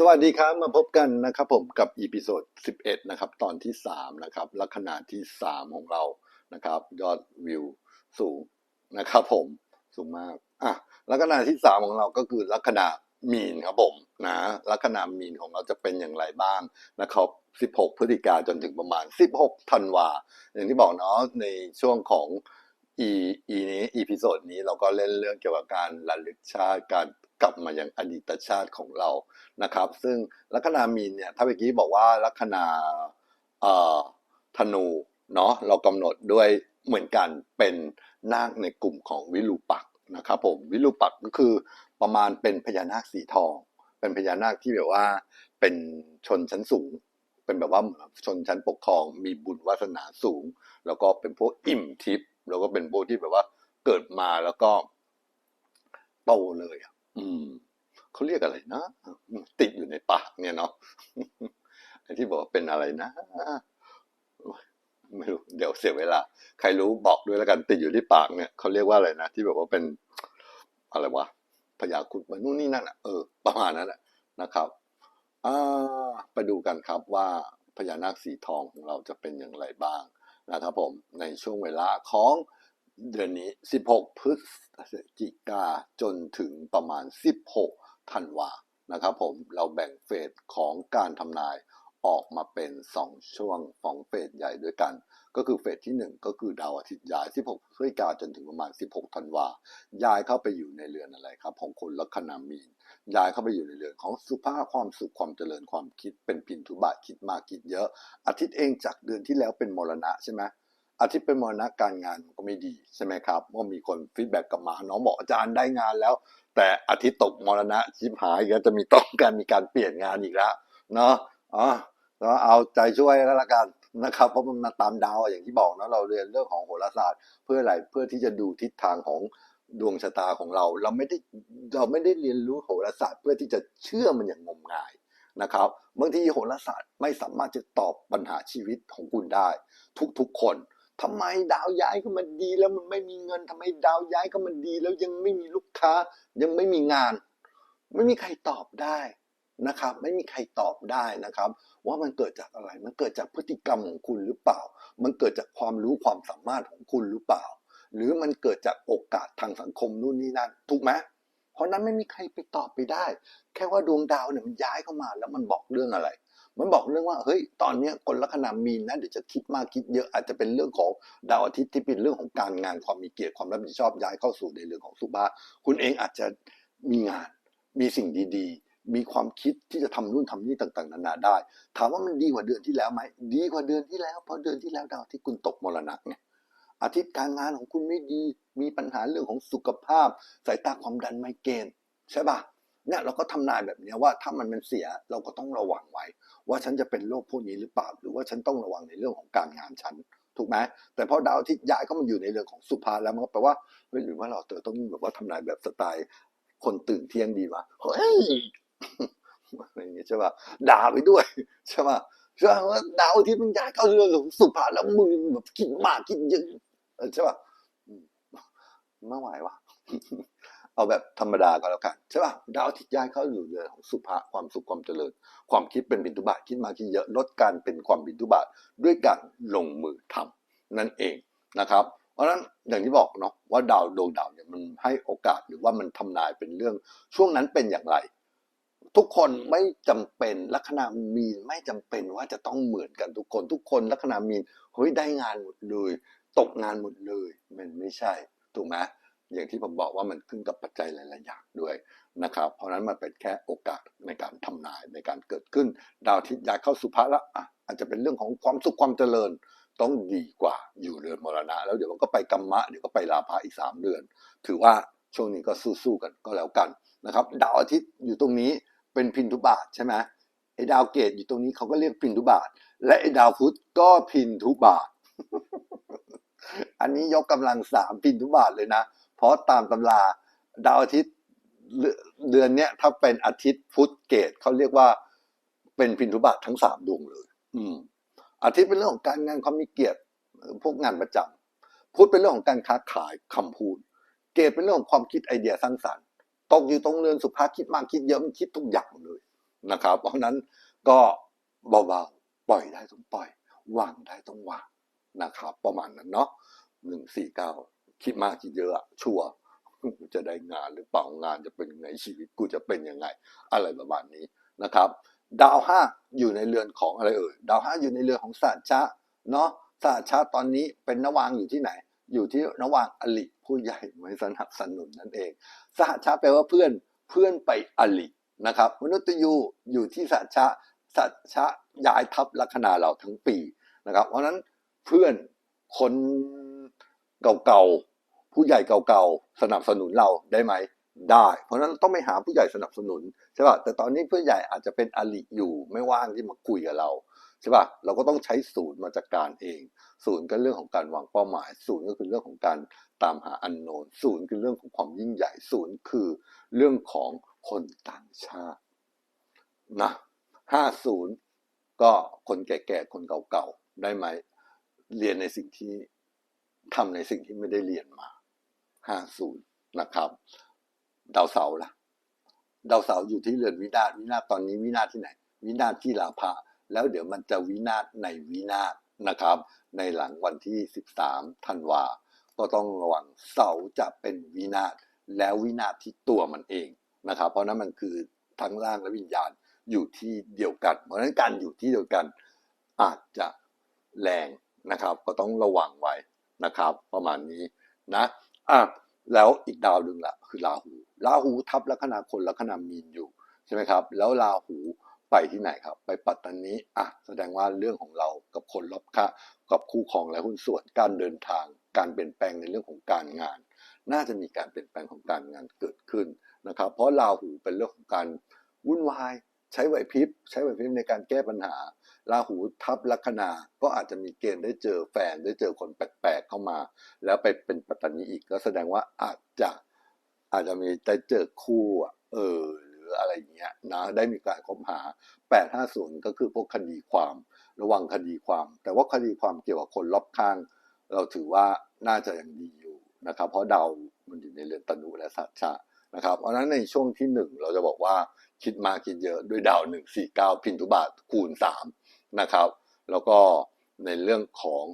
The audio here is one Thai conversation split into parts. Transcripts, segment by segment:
สวัสดีครับ มาพบกันนะครับผมกับอีพิโซด 11 นะครับ ตอนที่ 3 นะครับลัคนาที่ 3 ของเรานะครับ ยอดวิวสูงนะครับผมสูงมากอะลัคนาที่ 3 ของเราก็คือลัคนามีนครับผมนะลัคนามีนของเราจะเป็นอย่างไรบ้างนะครับ 16 พฤศจิกาจนถึงประมาณ 16 ธันวาอย่างที่บอกเนาะในช่วงของ e e นี้ e พิโซดนี้เราก็เล่นเรื่องเกี่ยวกับการระลึกชาติการ กลับมายังอดีตชาติของเรานะครับ ซึ่งลัคนามีนเนี่ยถ้าเมื่อกี้บอกว่าลัคนาธนูเนาะเรากำหนดด้วยเหมือนกันเป็นนาคในกลุ่มของวิรูปักษ์นะครับผมวิรูปักษ์ก็คือประมาณเป็นพญานาคสีทอง เป็นพญานาคที่แบบว่าเป็นชนชั้นสูง เป็นแบบว่าชนชั้นปกครอง มีบุญวาสนาสูง แล้วก็เป็นพวกอิ่มทิพย์แล้วก็เป็นพวกที่แบบว่าเกิดมาแล้วก็โตเลย อืมเขาเรียกอะไรนะ ติดอยู่ในปากเนี่ยเนาะไอ้ที่บอกว่าเป็นอะไรนะไม่รู้เดี๋ยวเสียเวลา ใครรู้บอกด้วยแล้วกันติดอยู่ที่ปากเนี่ยเขาเรียกว่าอะไรนะที่แบบว่าเป็นอะไรวะพยาครุดมันนู่นนี่นั่นอะเออประมาณนั้นแหละนะครับอ่าไปดูกันครับว่าพญานาคสีทองของเราจะเป็นอย่างไรบ้างนะครับผมในช่วงเวลาของ เดือนนี้ 16 พฤศจิกาจนถึงประมาณ 16 ธันวานะครับผมเราแบ่งเฟสของการทำนายออกมาเป็น 2 ช่วงของเฟสใหญ่ด้วยกัน ก็คือเฟสที่ 1 ก็คือดาวอาทิตย์ย้าย 16พฤศจิกาจนถึงประมาณ 16 ธันวาย้ายเข้าไปอยู่ในเรือนอะไรครับ ของคนลัคนามีนย้ายเข้าไปอยู่ในเรือนของสุภาพความสุขความเจริญความคิดเป็นพินทุบะคิดมากคิดเยอะ อาทิตย์เองจากเดือนที่แล้วเป็นมรณะใช่ไหม อาทิตย์เป็นมรณะการงานก็ไม่ดีใช่ไหมครับว่ามีคนฟีดแบ็กกลับมาน้องบอกอาจารย์ได้งานแล้ว แต่อาทิตย์ตกมรณะชิบหายก็จะมีต้องการมีการเปลี่ยนงานอีกแล้วเนาะอ๋อแล้วเอาใจช่วยก็แล้วกันนะครับเพราะมันมาตามดาวอย่างที่บอกนะเราเรียนเรื่องของโหราศาสตร์เพื่ออะไรเพื่อที่จะดูทิศทางของดวงชะตาของเรา เราไม่ได้เราไม่ได้เรียนรู้โหราศาสตร์ เพื่อที่จะเชื่อมันอย่างงมงายนะครับบางทีโหราศาสตร์ไม่สามารถจะตอบปัญหาชีวิตของคุณได้ ทุกๆคน ทำไมดาวย้ายก็มันดีแล้วมันไม่มีเงินทำไมดาวย้ายก็มันดี แล้วยังไม่มีลูกค้า ยังไม่มีงาน ไม่มีใครตอบได้นะครับ ไม่มีใครตอบได้นะครับ ว่ามันเกิดจากอะไร มันเกิดจากพฤติกรรมของคุณหรือเปล่า มันเกิดจากความรู้ความสามารถของคุณหรือเปล่า หรือมันเกิดจากโอกาสทางสังคมนู่นนี่นั่นถูกไหมเพราะนั้นไม่มีใครไปตอบไปได้ แค่ว่าดวงดาวเนี่ยมันย้ายเข้ามาแล้วมันบอกเรื่องอะไร มันบอกเรื่องว่าเฮ้ยตอนนี้คนลัคนามีนนะเดี๋ยวจะคิดมากคิดเยอะอาจจะเป็นเรื่องของดาวอาทิตย์ที่เป็นเรื่องของการงานความมีเกียรติความรับผิดชอบย้ายเข้าสู่ในเรื่องของสุภาคุณเองอาจจะมีงาน มีสิ่งดีๆ มีความคิดที่จะทำนู่นทำนี่ต่างๆ นานาได้ ถามว่ามันดีกว่าเดือนที่แล้วไหมดีกว่าเดือนที่แล้วเพราะเดือนที่แล้วดาวที่คุณตกมรณะไงอาทิตย์การงานของคุณไม่ดี มีปัญหาเรื่องของสุขภาพ สายตาความดันไมเกรนใช่ปะ เนี่ยเราก็ทำนายแบบนี้ว่าถ้ามันเป็นเสียเราก็ต้องระวังไว้ ว่าฉันจะเป็นโรคพวกนี้หรือเปล่า หรือว่าฉันต้องระวังในเรื่องของการงานฉันถูกไหมแต่พอดาวที่ย้ายก็มันอยู่ในเรื่องของสุภาแล้วมันก็แปลว่าเฮ้ยหรือว่าเราต้องแบบว่าทำนายแบบสไตล์ คนตื่นเที่ยงดีวะเฮ้ยอะไรอย่างเงี้ยใช่ป่ะด่าไปด้วยใช่ป่ะใช่ป่ะว่าดาวที่มันย้ายเข้าเรื่องของสุภาแล้วมึงแบบคิดมากคิดเยอะใช่ป่ะไม่ไหววะ เอาแบบธรรมดาก็แล้วกันใช่ป่ะดาวที่ย้ายเข้าอยู่เรือนของสุภาความสุขความเจริญ ความคิดเป็นบินทุบาทคิดมาคิดเยอะลดการเป็นความบินทุบาทด้วยการลงมือทำนั่นเองนะครับ เพราะฉะนั้นอย่างที่บอกเนาะว่าดาวดวงดาวเนี่ยมันให้โอกาสหรือว่ามันทำนายเป็นเรื่องช่วงนั้นเป็นอย่างไร ทุกคนไม่จำเป็นลัคนามีนไม่จำเป็นว่าจะต้องเหมือนกันทุกคน ทุกคนลัคนามีนเฮ้ยได้งานหมดเลย ตกงานหมดเลยมันไม่ใช่ถูกไหม อย่างที่ผมบอกว่ามันขึ้นกับปัจจัยหลาย ๆ อย่างด้วยนะครับ เพราะนั้นมันเป็นแค่โอกาสในการทำนายในการเกิดขึ้น ดาวอาทิตย์ย้ายเข้าสุภาละอะอาจจะเป็นเรื่องของความสุขความเจริญต้องดีกว่าอยู่เรือนมรณะ แล้วเดี๋ยวมันก็ไปกัมมะเดี๋ยวก็ไปลาภะอีกสามเดือน ถือว่าช่วงนี้ก็สู้ๆกันก็แล้วกันนะครับ ดาวอาทิตย์อยู่ตรงนี้เป็นพินทุบาทใช่ไหมไอ้ดาวเกตอยู่ตรงนี้เขาก็เรียกพินทุบาท และไอ้ดาวพุธก็พินทุบาท อันนี้ยกกำลังสามพินทุบาทเลยนะ เพราะตามตำราดาวอาทิตย์เดือนเนี้ยถ้าเป็นอาทิตย์พุธเกตเขาเรียกว่าเป็นพินทุบาททั้งสามดวงเลย อืม อาทิตย์เป็นเรื่องของการงานความมีเกียรติพวกงานประจำพุธเป็นเรื่องของการค้าขายคำพูด เกตเป็นเรื่องของความคิดไอเดียสร้างสรรค์ตกอยู่ตรงเรือนสุภาพคิดมากคิดเยอะมันคิดทุกอย่างเลยนะครับ เพราะนั้นก็เบาๆปล่อยได้ต้องปล่อยวางได้ต้องวางนะครับ ประมาณนั้นเนาะหนึ่งสี่เก้า คิดมากคิดเยอะชัวร์กูจะได้งานหรือเปล่างานจะเป็นยังไงชีวิตกูจะเป็นยังไง อะไรประมาณนี้นะครับ ดาวห้าอยู่ในเรือนของอะไรเอ่ยดาวห้าอยู่ในเรือนของศาสตร์ชะเนาะศาสตร์ชะตอนนี้เป็นนวางอยู่ที่ไหน อยู่ที่นวางอลิผู้ใหญ่ไม่สนับสนุนนั่นเองสหชาแปลว่าเพื่อนเพื่อนไปอลินะครับมนุษย์ยูอยู่ที่สหชาสหชาย้ายทับลัคนาเราทั้งปีนะครับ เพราะนั้นเพื่อนคน เก่าๆ ผู้ใหญ่เก่าๆ สนับสนุนเราได้ไหมได้ เพราะนั้นต้องไปหาผู้ใหญ่สนับสนุนใช่ป่ะแต่ตอนนี้ผู้ใหญ่อาจจะเป็นอลิอยู่ไม่ว่างที่มาคุยกับเราใช่ป่ะเราก็ต้องใช้ศูนย์มาจัดการเอง ศูนย์ก็เรื่องของการวางเป้าหมาย ศูนย์ก็คือเรื่องของการตามหาอันโนนศูนย์คือเรื่องของความยิ่งใหญ่ศูนย์คือเรื่องของคนต่างชาตินะห้าศูนย์ก็คนแก่ๆ คนเก่าๆ ได้ไหม เรียนในสิ่งที่ ทำในสิ่งที่ไม่ได้เรียนมาห้าศูนย์นะครับ ดาวเสาร์ล่ะ ดาวเสาร์อยู่ที่เรือนวินาศวินาศตอนนี้วินาศที่ไหน วินาศที่ลาภะแล้วเดี๋ยวมันจะวินาศในวินาศนะครับ ในหลังวันที่ 13ธันวา ก็ต้องระวังเสาจะเป็นวินาศแล้ววินาศที่ตัวมันเองนะครับ เพราะนั้นมันคือทั้งร่างและวิญญาณอยู่ที่เดียวกัน เพราะฉะนั้นการอยู่ที่เดียวกันอาจจะแรงนะครับ ก็ต้องระวังไว้ นะครับ ประมาณนี้นะอะแล้วอีกดาวหนึ่งละคือราหูราหูทับลัคนาคนลัคนามีนอยู่ใช่ไหมครับ แล้วราหูไปที่ไหนครับ ไปปัตตานีอะแสดงว่าเรื่องของเรากับคนรอบข้างกับคู่ครองและหุ้นส่วนการเดินทาง การเปลี่ยนแปลงในเรื่องของการงาน น่าจะมีการเปลี่ยนแปลงของการงานเกิดขึ้นนะครับ เพราะราหูเป็นเรื่องของการวุ่นวายใช้ไหวพริบใช้ไหวพริบในการแก้ปัญหา ราหูทับลัคนา ก็อาจจะมีเกณฑ์ได้เจอแฟนได้เจอคนแปลกๆเข้ามา แล้วไปเป็นปัตตานีอีกก็แสดงว่าอาจจะอาจจะมีได้เจอคู่เออหรืออะไรเงี้ยนะได้มีการคบหา 850 ก็คือพวกคดีความระวังคดีความ แต่ว่าคดีความเกี่ยวกับคนรอบข้าง เราถือว่าน่าจะยังดีอยู่นะครับเพราะดาวมันอยู่ในเรือนตนุและสัตชะนะครับเพราะนั้นในช่วงที่หนึ่งเราจะบอกว่าคิดมากคิดเยอะด้วยดาวหนึ่งสี่เก้าพินทุบาทคูณสาม นะครับ แล้วก็ในเรื่องของ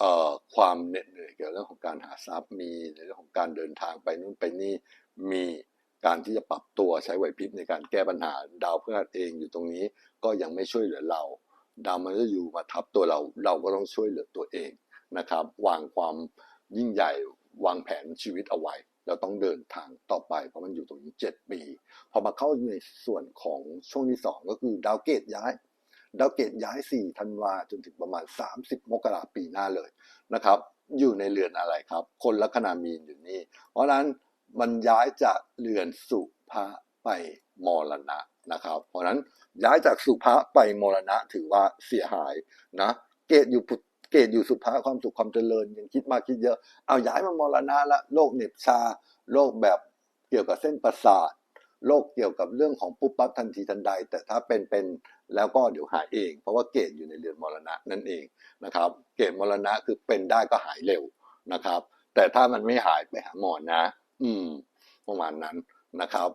ออความเหน็ดเหนื่อยเกี่ยวกับเรื่องของการหาทรัพย์มีในเรื่องของการเดินทางไปนู่นไปนี่มีการที่จะปรับตัวใช้ไหวพริบในการแก้ปัญหาดาวเพฤหัสเองอยู่ตรงนี้ก็ยังไม่ช่วยเหลือเรา ดาวมันจะอยู่มาทับตัวเราเราก็ต้องช่วยเหลือตัวเองนะครับ วางความยิ่งใหญ่วางแผนชีวิตเอาไว้ เราต้องเดินทางต่อไปเพราะมันอยู่ตรงนี้เจ็ดปี พอมาเข้าในส่วนของช่วงที่สองก็คือดาวเกตย้าย ดาวเกตย้าย 4 ธันวาจนถึงประมาณ 30 มกราปีหน้าเลยนะครับ อยู่ในเรือนอะไรครับ คนลัคนามีนอยู่นี่ เพราะนั้นมันย้ายจากเรือนสุภะไปมรณะนะครับ เพราะนั้นย้ายจากสุภะไปมรณะถือว่าเสียหายนะ เกตอยู่ปุตเกตอยู่สุภะความสุขความเจริญยังคิดมากคิดเยอะ เอาย้ายมามรณะละโรคเหน็บชาโรคแบบเกี่ยวกับเส้นประสาท โรคเกี่ยวกับเรื่องของปุ๊บปั๊บทันทีทันใด แต่ถ้าเป็นเป็นแล้วก็เดี๋ยวหายเอง เพราะว่าเกณฑ์อยู่ในเรือนมรณะนั่นเองนะครับ เกณฑ์มรณะคือเป็นได้ก็หายเร็วนะครับ แต่ถ้ามันไม่หายไปหาหมอนะ อืม ประมาณนั้นนะครับ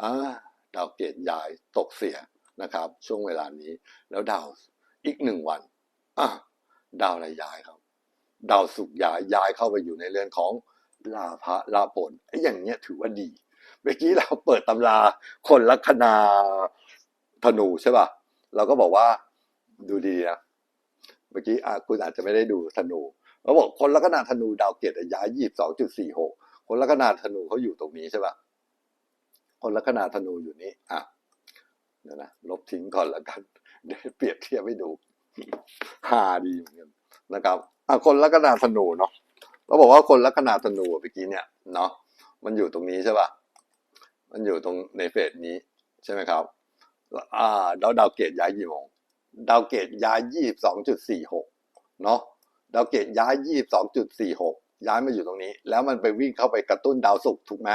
อ่าดาวเกตย้ายตกเสียนะครับ ช่วงเวลานี้ แล้วดาวอีกหนึ่งวันอะดาวอะไรย้ายครับ ดาวศุกย้ายย้ายเข้าไปอยู่ในเรือนของลาภะลาผลไอ้อย่างเนี้ยถือว่าดี เมื่อกี้เราเปิดตำราคนลัคนาธนูใช่ป่ะเราก็บอกว่าดูดีนะเมื่อกี้อคุณอาจจะไม่ได้ดูธนูเขาบอกคนลัคนาธนูดาวเกตย้ายยี่สิบสองจุดสี่หกคนลัคนาธนูเขาอยู่ตรงนี้ใช่ป่ะคนลัคนาธนูอยู่นี้อะเดี๋ยวนะลบทิ้งก่อนแล้วกันเดี๋ยวเปรียบเทียบให้ดูฮาดีเหมือนกันนะครับอะคนลัคนาธนูเนาะเราบอกว่าคนลัคนาธนูเมื่อกี้เนี่ยเนาะมันอยู่ตรงนี้ใช่ป่ะ มันอยู่ตรงในเฟสนี้ใช่ไหมครับอ่าดาวดาวเกตย้ายกี่โมงดาวเกตย้ายยี่สิบสองจุดสี่หกเนาะดาวเกตย้ายยี่สิบสองจุดสี่หกย้ายมาอยู่ตรงนี้ แล้วมันไปวิ่งเข้าไปกระตุ้นดาวศุกร์ถูกไหม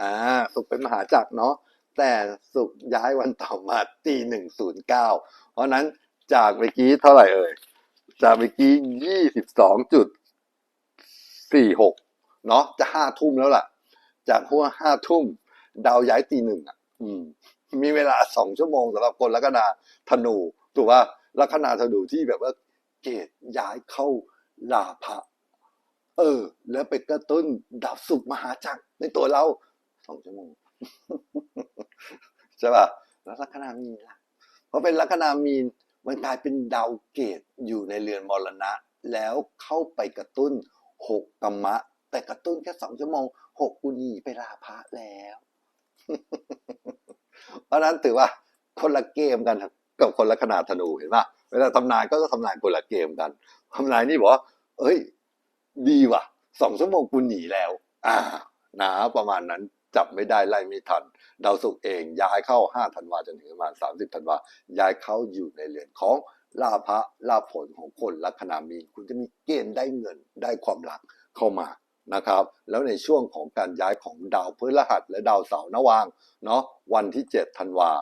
อ่าศุกร์เป็นมหาจักรเนาะแต่ศุกร์ย้ายวันต่อมาตีหนึ่งศูนย์เก้าเพราะนั้นจากเมื่อกี้เท่าไหร่เอ่ยจากเมื่อกี้ยี่สิบสองจุดสี่หกเนาะจะห้าทุ่มแล้วล่ะ จากหัวห้าทุ่ม ดาวย้ายตีหนึ่งอะมมีเวลาสองชั่วโมงสำหรับคนลัคนาธนูถูกว่าลัคนาธนูที่แบบว่าเกตย้ายเข้าลาภะเออ แล้วไปกระตุ้นดาวสุขมหาจักรในตัวเราสองชั่วโมงใช่ป่ะแล้วลัคนามีนล่ะพอเป็นลัคนามีนมันกลายเป็นดาวเกตอยู่ในเรือนมรณะ แล้วเข้าไปกระตุ้นหกกรรมะ แต่กระตุ้นแค่สองชั่วโมงหกกุนีไปลาภะแล้ว เพราะนั้นถือว่าคนละเกมกันกับคนละขนาดธนูเห็นป่ะเวลาทำนายก็ทำนายคนละเกมกันทำนายนี่บอกว่าเอ้ย ดีว่ะสองชั่วโมงกูหนีแล้ว อ่านะประมาณนั้นจับไม่ได้ไล่ไม่ทัน ดาวศุกร์เองย้ายเข้าห้าธันวาจนถึงประมาณสามสิบธันวาย้ายเข้าอยู่ในเรือนของลาภะลาผลของคนลัคนามี คุณจะมีเกณฑ์ได้เงินได้ความรักเข้ามา นะครับ แล้วในช่วงของการย้ายของดาวพฤหัสและดาวเสาร์นวางเนาะวันที่เจ็ดธันวา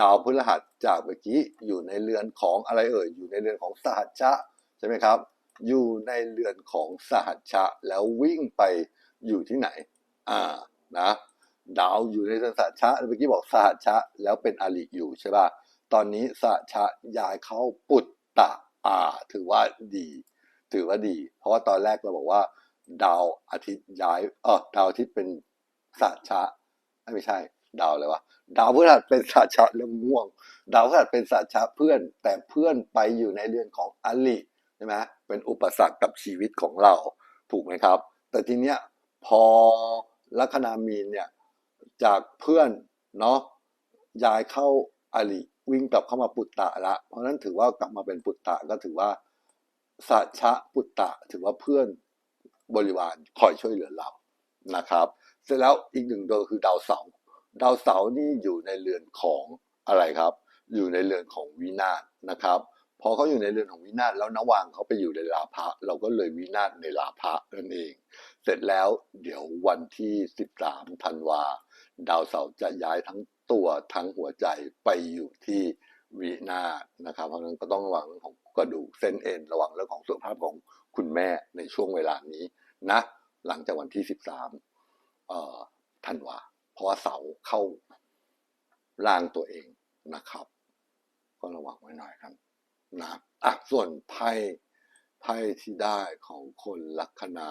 ดาวพฤหัสจากเมื่อกี้อยู่ในเรือนของอะไรเอ่ยอยู่ในเรือนของสหัชชะใช่ไหมครับ อยู่ในเรือนของสหัชชะแล้ววิ่งไปอยู่ที่ไหนอ่านะดาวอยู่ในเรือนสหัชชะเมื่อกี้บอกสหัชชะแล้วเป็นอริอยู่ใช่ป่ะตอนนี้สหัชชะย้ายเข้าปุตตะอ่าถือว่าดี ถือว่าดี เพราะว่าตอนแรกเราบอกว่า ดาวอาทิตย์ย้ายเออดาวอาทิตย์เป็นสหัชชะไม่ใช่ ดาวอะไรวะดาวพฤหัสเป็นสหัชชะเริ่มง่วง ดาวพฤหัสเป็นสหัชชะเพื่อน แต่เพื่อนไปอยู่ในเรือนของอริใช่ไหมเป็นอุปสรรคกับชีวิตของเราถูกไหมครับ แต่ทีเนี้ยพอลัคนามีนเนี่ยจากเพื่อนเนาะย้ายเข้าอริวิ่งกลับเข้ามาปุตตะละ เพราะนั้นถือว่ากลับมาเป็นปุตตะก็ถือว่าสัชะปุตตะถือว่าเพื่อน บริวารคอยช่วยเหลือเรานะครับ เสร็จแล้วอีกหนึ่งดวงคือดาวเสาร์ดาวเสาร์นี่อยู่ในเรือนของอะไรครับ อยู่ในเรือนของวินาศนะครับพอเขาอยู่ในเรือนของวินาศแล้วนวางเขาไปอยู่ในลาภะเราก็เลยวินาศในลาภะนั่นเอง เสร็จแล้วเดี๋ยววันที่ 13ธันวาดาวเสาร์จะย้ายทั้งตัวทั้งหัวใจไปอยู่ที่วินาศนะครับ เพราะฉะนั้นก็ต้องระวังเรื่องของกระดูกเส้นเอ็นระวังเรื่องของสุขภาพของ คุณแม่ในช่วงเวลานี้นะ หลังจากวันที่ 13เอ่อธันวาเพราะว่าเสาเข้าร่างตัวเองนะครับ ก็ระวังไว้หน่อยครับนะอะส่วนไพ่ไพ่ที่ได้ของคนลัคนา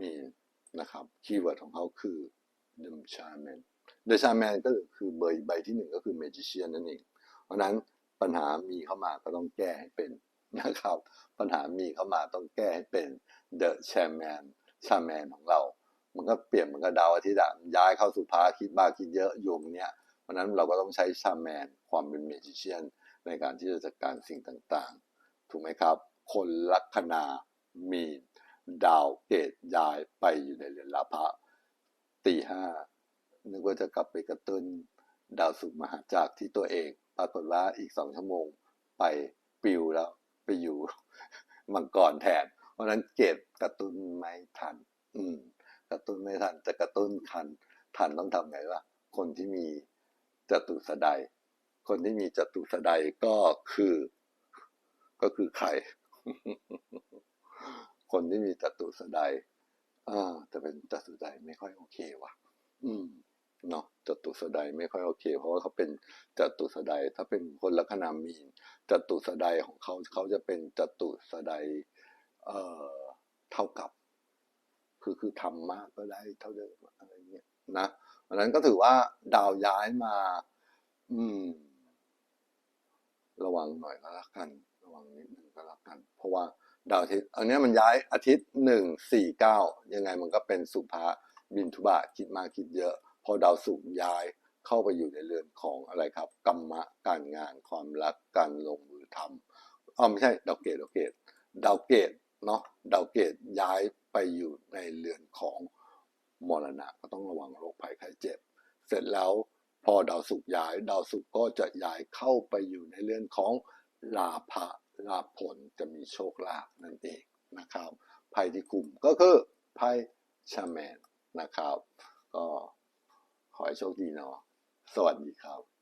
มีนะครับคีย์เวิร์ดของเขาคือ The Shaman The Shaman ก็คือใบใบที่หนึ่งก็คือ Magician นั่นเอง เพราะนั้นปัญหามีเข้ามาก็ต้องแก้ให้เป็น นะครับ ปัญหามีเข้ามาต้องแก้ให้เป็น The Shaman Shaman ของเรา มันก็เปลี่ยนมันก็ดาวอาทิตย์อะย้ายเข้าสู่พระคิดบ้าคิดเยอะโยมเนี้ยเพราะนั้นเราก็ต้องใช้ชาแมนความเป็นเมจิเชียนในการที่จะจัดการสิ่งต่างๆ ถูกไหมครับ คนลัคนามีดาวเกตย้ายไปอยู่ในเรือนลาภะตีห้านึกว่าจะกลับไปกระตุ้นดาวสุขมหาจากรที่ตัวเอง ปรากฏว่าอีกสองชั่วโมงไปปิวแล้ว ไปอยู่มังกรแทน เพราะนั้นเกตกระตุ้นไม่ทัน อืม กระตุ้นไม่ทันจะกระตุ้นทัน ทันต้องทำไงวะคนที่มีจตุสดายคนที่มีจตุสดายก็คือ ก็คือใคร คนที่มีจตุสดายอ่าแต่เป็นจตุสดายไม่ค่อยโอเคว่ะ อืม เนาะจตุสดายไม่ค่อยโอเค เพราะว่าเขาเป็นจตุสดายถ้าเป็นคนลัคนามีนจตุสดายของเขาเขาจะเป็นจตุสดายเอ่อเท่ากับ คือคือทำมากก็ได้เท่าเดิมอะไรเงี้ยนะเพราะนั้นก็ถือว่าดาวย้ายมา อืม ระวังหน่อยก็แล้วกัน ระวังนิดนึงก็แล้วกัน เพราะว่าดาวอาทิตย์อันนี้มันย้ายอาทิตย์หนึ่งสี่เก้ายังไงมันก็เป็นสุภาบินทุบะคิดมากคิดเยอะ พอดาวศุกร์ย้ายเข้าไปอยู่ในเรือนของอะไรครับ กรรมะการงานความรักการลงมือทำอ๋อไม่ใช่ดาวเกตดาวเกตดาวเกตเนาะดาวเกตย้ายไปอยู่ในเรือนของมรณะก็ต้องระวังโรคภัยไข้เจ็บ เสร็จแล้วพอดาวศุกร์ย้าย ดาวศุกร์ก็จะย้ายเข้าไปอยู่ในเรือนของลาภะลาผลจะมีโชคลาภนั่นเองนะครับไพ่ที่กลุ่มก็คือไพ่ชาแมนนะครับ ก็ ขอให้โชคดีเนาะสวัสดีครับ